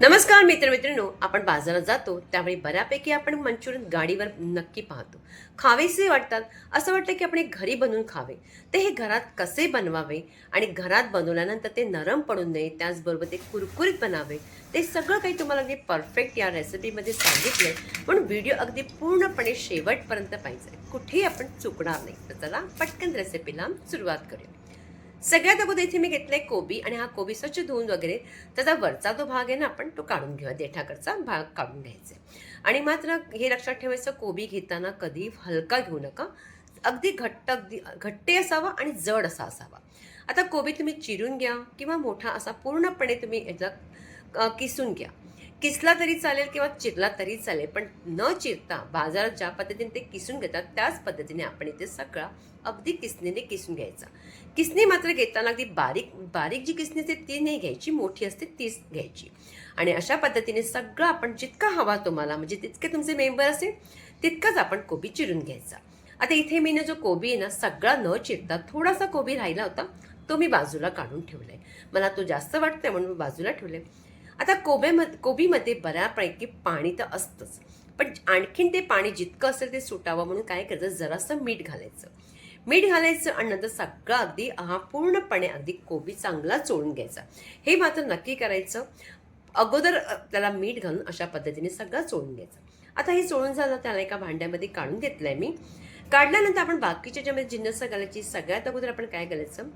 नमस्कार मित्रमित्रांनो आपण बाजारात जातो त्यावेळी बऱ्यापैकी आपण मंचुरियन गाडीवर नक्की पाहतो. खावेसे वाटतात असं वाटतं की आपण घरी बनवून खावे. ते हे घरात कसे बनवावे आणि घरात बनवल्यानंतर ते नरम पडू नये त्याचबरोबर ते कुरकुरीत बनावे ते सगळं काही तुम्हाला अगदी परफेक्ट या रेसिपीमध्ये सांगितलं आहे पण व्हिडिओ अगदी पूर्णपणे शेवटपर्यंत पाहिजे कुठेही आपण चुकणार नाही. तर चला पटकन रेसिपीला सुरुवात करूया. सगळ्यात अगोदर इथे मी घेतलाय कोबी आणि हा कोबी स्वच्छ धुवून वगैरे त्याचा वरचा जो भाग आहे ना आपण तो काढून घेऊया. देठाकडचा भाग काढून घ्यायचा आणि मात्र हे लक्षात ठेवायचं कोबी घेताना कधी हलका घेऊ नका. अगदी घट्ट अगदी घट्टे असावा आणि जड असा असावा. आता कोबी तुम्ही चिरून घ्या किंवा मोठा असा पूर्णपणे तुम्ही याचा किसून घ्या. किसला तरी चालेल किंवा चिरला तरी चालेल पण न चिरता बाजारात ज्या पद्धतीने ते किसून घेतात त्याच पद्धतीने आपण इथे सगळा अगदी किसणीने किसून घ्यायचा. किसणी मात्र घेताना अगदी बारीक बारीक जी किसणी असते ती नाही घ्यायची मोठी असते तीच घ्यायची. आणि अशा पद्धतीने सगळं आपण जितका हवा तुम्हाला म्हणजे तितके तुमचे मेंबर असेल तितकाच आपण कोबी चिरून घ्यायचा. आता इथे मी ना जो कोबी आहे ना सगळा न चिरता थोडासा कोबी राहिला होता तो मी बाजूला काढून ठेवलाय. मला तो जास्त वाटतोय म्हणून मी बाजूला आहे आता कोबेमध्ये कोबीमध्ये बऱ्यापैकी पाणी तर असतंच. पण आणखीन ते पाणी जितकं असेल ते सुटावं म्हणून काय करायचं? जरासं मीठ घालायचं. मीठ घालायचं आणि नंतर सगळं अगदी हा पूर्णपणे अगदी कोबी चांगला चोळून घ्यायचा. हे मात्र नक्की करायचं. अगोदर त्याला मीठ घालून अशा पद्धतीने सगळं चोळून घ्यायचं. आता हे चोळून झालं त्याला एका भांड्यामध्ये काढून घेतलं आहे मी. काढल्यानंतर आपण बाकीच्या ज्यामध्ये जिन्नस घालायची सगळ्यात अगोदर आपण काय करायचं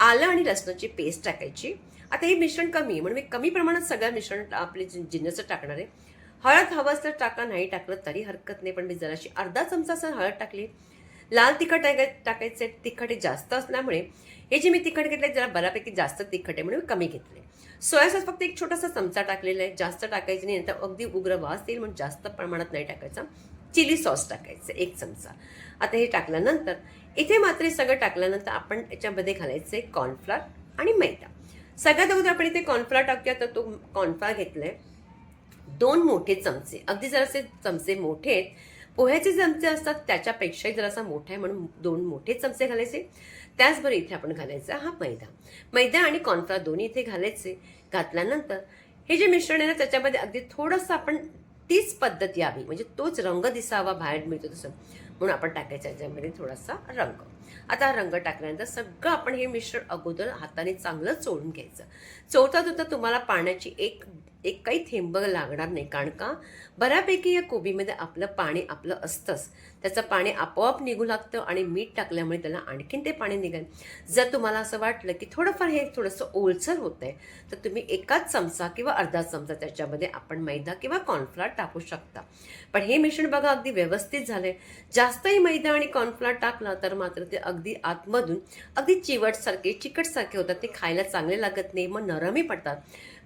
आलं आणि लसणाची पेस्ट टाकायची. आता हे मिश्रण कमी आहे म्हणून मी कमी प्रमाणात सगळं मिश्रण आपले जिन्नसं टाकणार आहे. हळद हवं तर टाका नाही टाकलं तरी हरकत नाही पण मी जराशी अर्धा चमचा असं हळद टाकली. लाल तिखट टाकाय टाकायचे तिखट हे जास्त असल्यामुळे हे जे मी तिखट घेतले जरा बऱ्यापैकी जास्त तिखट आहे म्हणून मी कमी घेतले सोया सॉस फक्त एक छोटासा चमचा टाकलेला आहे जास्त टाकायचं नाही नंतर अगदी उग्र वास येईल म्हणून जास्त प्रमाणात नाही टाकायचा. चिली सॉस टाकायचं एक चमचा. आता हे टाकल्यानंतर इथे मात्र सगळं टाकल्यानंतर आपण याच्यामध्ये घालायचं आहे कॉर्नफ्लॉर आणि मैदा. सगळ्यात अगोदर आपण इथे कॉर्नफ्ला टाकूया तर तो कॉर्नफ्ला घेतलाय. दोन मोठे चमचे. अगदी जरासे चमचे मोठे आहेत. पोह्याचे चमचे असतात त्याच्यापेक्षाही जरासा मोठा आहे म्हणून दोन मोठे चमचे घालायचे. त्याचबरोबर इथे आपण घालायचा हा मैदा. मैदा आणि कॉर्नफ्ला दोन्ही इथे घालायचे. घातल्यानंतर हे जे मिश्रण आहे ना त्याच्यामध्ये अगदी थोडंसं आपण तीच पद्धत यावी. म्हणजे तोच रंग दिसावा बाहेर मिळतो तसं. म्हणून आपण टाकायचा याच्यामध्ये थोडासा रंग. आता रंग टाकल्यानंतर सगळं आपण हे मिश्रण अगोदर हाताने चांगलं चोळून घ्यायचं. चोळता चोळता तुम्हाला पाण्याची एक एक काही थेंब लागणार नाही. कारण का? बऱ्यापैकी या कोबीमध्ये आपलं पाणी आपलं असतंच. त्याचं पाणी आपोआप निघू लागतं आणि मीठ टाकल्यामुळे त्याला आणखीन ते पाणी निघेल. जर तुम्हाला असं वाटलं की थोडंफार हे थोडंसं ओलसर होतं आहे तर तुम्ही एकाच चमचा किंवा अर्धा चमचा त्याच्यामध्ये आपण मैदा किंवा कॉर्नफ्लॉर टाकू शकता. पण हे मिश्रण बघा अगदी व्यवस्थित झालं आहे जास्तही मैदा आणि कॉर्नफ्लॉर टाकला तर मात्र ते अगदी आतमधून अगदी चिवटसारखे चिकटसारखे होतात. ते खायला चांगले लागत नाही मग नरमही पडतात.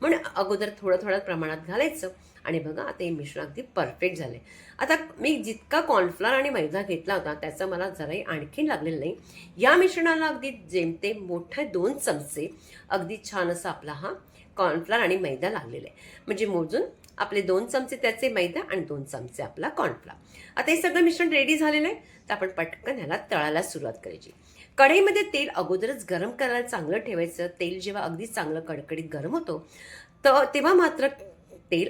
म्हणून अगोदर थोडं थोड्या प्रमाणात घालायचं. आणि बघा आता हे मिश्रण अगदी परफेक्ट झाले आता मी जितका कॉर्नफ्लॉर आणि मैदा घेतला होता त्याचा मला जराही आणखीन लागलेलं नाही. या मिश्रणाला अगदी जेमतेम मोठे दोन चमचे अगदी छान असा आपला हा कॉर्नफ्लॉर आणि मैदा लागलेला आहे. म्हणजे मोजून आपले दोन चमचे त्याचे मैदा आणि दोन चमचे आपला कॉर्नफ्लॉर आता हे सगळं मिश्रण रेडी झालेलं आहे तर आपण पटकन ह्याला तळायला सुरुवात करायची. कढईमध्ये तेल अगोदरच गरम करायला चांगलं ठेवायचं. तेल जेव्हा अगदी चांगलं कडकडीत गरम होतो तर तेव्हा मात्र तेल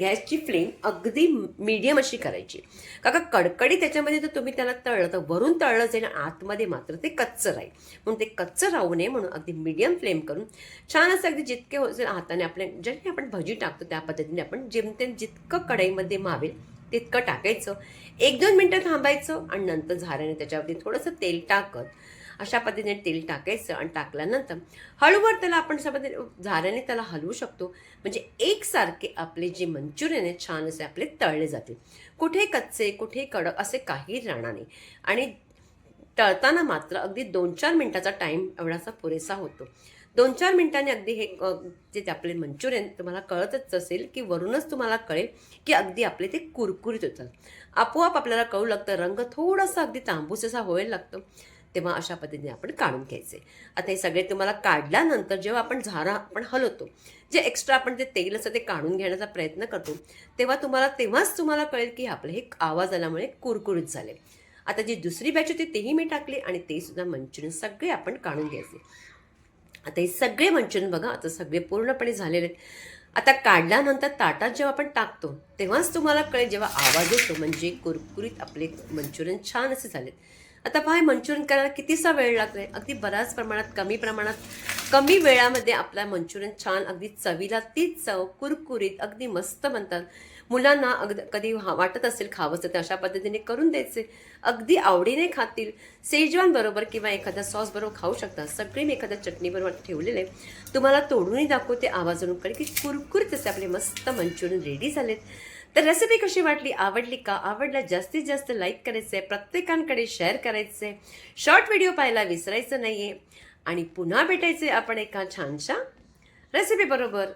गॅसची फ्लेम अगदी मीडियम अशी करायची. काका कडकडी त्याच्यामध्ये जर तुम्ही त्याला तळलं तर वरून तळलं जाईल आणि आतमध्ये मात्र ते कच्चं राहील. म्हणून ते कच्चं राहू नये म्हणून अगदी मीडियम फ्लेम करून छान असं अगदी जितके होईल हाताने आपल्या ज्याने आपण भजी टाकतो त्या पद्धतीने आपण जेमतेम जितकं कढईमध्ये मावेल तितकं टाकायचं. एक दोन मिनटं थांबायचं आणि नंतर झाऱ्याने त्याच्यावरती थोडंसं तेल टाकत अशा पद्धतीने तेल टाकायचं आणि टाकल्यानंतर हळूवर त्याला आपण अशा पद्धतीने झाऱ्याने त्याला हलवू शकतो. म्हणजे एकसारखे आपले जे मंचुरियन आहे छान असे आपले तळले जातील. कुठे कच्चे कुठे कडक असे काही राहणार नाही. आणि तळताना मात्र अगदी दोन चार मिनटाचा टाईम एवढासा पुरेसा होतो. दोन चार मिनटांनी अगदी हे जे ते आपले मंचुरियन तुम्हाला कळतच असेल की वरूनच तुम्हाला कळेल की अगदी आपले ते कुरकुरीत होतात. आपोआप आपल्याला कळू लागतं रंग थोडासा अगदी तांबूस असा व्हायला लागतो. तेव्हा अशा पद्धतीने आपण काढून घ्यायचे. आता हे सगळे तुम्हाला काढल्यानंतर जेव्हा आपण झारा आपण हलवतो जे एक्स्ट्रा आपण जे तेल असतं ते काढून घेण्याचा प्रयत्न करतो तेव्हा तुम्हाला तेव्हाच तुम्हाला कळेल की आपले हे आवाज आल्यामुळे कुरकुरीत झाले. आता जी दुसरी बॅच होती तेही मी टाकली आणि ते सुद्धा मंचुरियन सगळे आपण काढून घ्यायचे. आता हे सगळे मंचुरियन बघा आता सगळे पूर्णपणे झालेले आहेत. आता काढल्यानंतर ताटात जेव्हा आपण टाकतो तेव्हाच तुम्हाला कळेल जेव्हा आवाज येतो म्हणजे कुरकुरीत आपले मंचुरियन छान असे झालेत. आता पहा मंचुरियन करायला कितीसा वेळ लागलाय? अगदी बऱ्याच प्रमाणात कमी प्रमाणात कमी वेळामध्ये आपला मंचुरियन छान अगदी चवीला तीच चव कुरकुरीत अगदी मस्त बनतात. मुलांना अगद कधी वाटत असेल खावंसं तर अशा पद्धतीने करून द्यायचे. अगदी आवडीने खातील. सेजवानबरोबर किंवा एखाद्या सॉस बरोबर खाऊ शकता. सगळे मी एखाद्या चटणीबरोबर ठेवलेले. तुम्हाला तोडूनही दाखवते आवाजावरून कळे की कुरकुरीत असे आपले मस्त मंचुरियन रेडी झालेत. तर रेसिपी कशी वाटली? आवडली का? आवडला? जास्तीत जास्त लाईक करायचं आहे प्रत्येकांकडे शेअर करायचं आहे शॉर्ट व्हिडिओ पाहायला विसरायचं नाही आहे आणि पुन्हा भेटायचे आपण एका छानशा रेसिपी बरोबर.